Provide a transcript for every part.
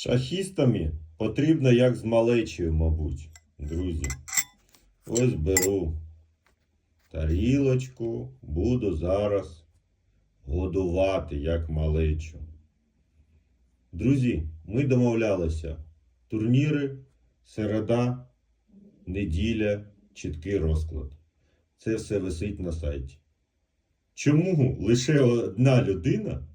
Шахістами потрібно як з малечою, мабуть, друзі. Ось беру тарілочку, буду зараз годувати як малечу. Друзі, ми домовлялися. Турніри, середа, неділя, чіткий розклад. Це все висить на сайті. Чому лише одна людина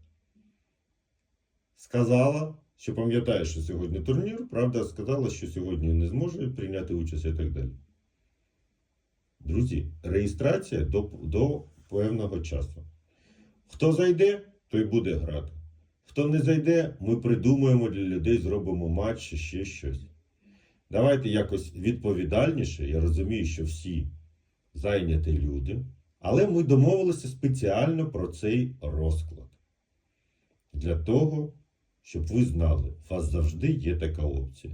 сказала, що пам'ятає, що сьогодні турнір, правда, сказала, що сьогодні не зможе прийняти участь і так далі. Друзі, реєстрація до, до певного часу. Хто зайде, той буде грати. Хто не зайде, ми придумаємо для людей, зробимо матч чи ще щось. Давайте якось відповідальніше. Я розумію, що всі зайняті люди, але ми домовилися спеціально про цей розклад. Для того, щоб ви знали, у вас завжди є така опція.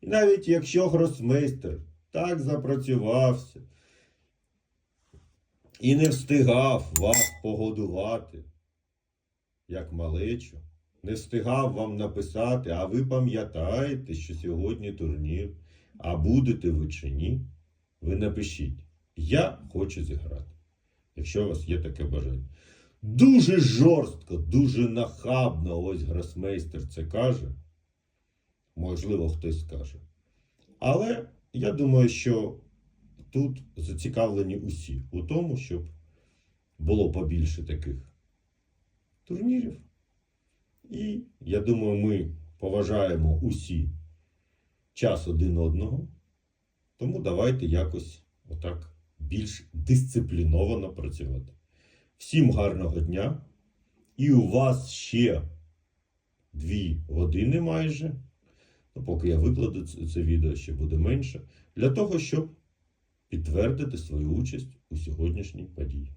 І навіть якщо гросмейстер так запрацювався і не встигав вас погодувати, як малечу, не встигав вам написати, а ви пам'ятаєте, що сьогодні турнір, а будете ви чи ні, ви напишіть. Я хочу зіграти, якщо у вас є таке бажання. Дуже жорстко, дуже нахабно, ось гросмейстер це каже. Можливо, хтось скаже. Але я думаю, що тут зацікавлені усі у тому, щоб було побільше таких турнірів. І я думаю, ми поважаємо усі час один одного. Тому давайте якось отак більш дисципліновано працювати. Всім гарного дня. І у вас ще дві години майже. Ну, поки я викладу це відео, ще буде менше. Для того, щоб підтвердити свою участь у сьогоднішній події.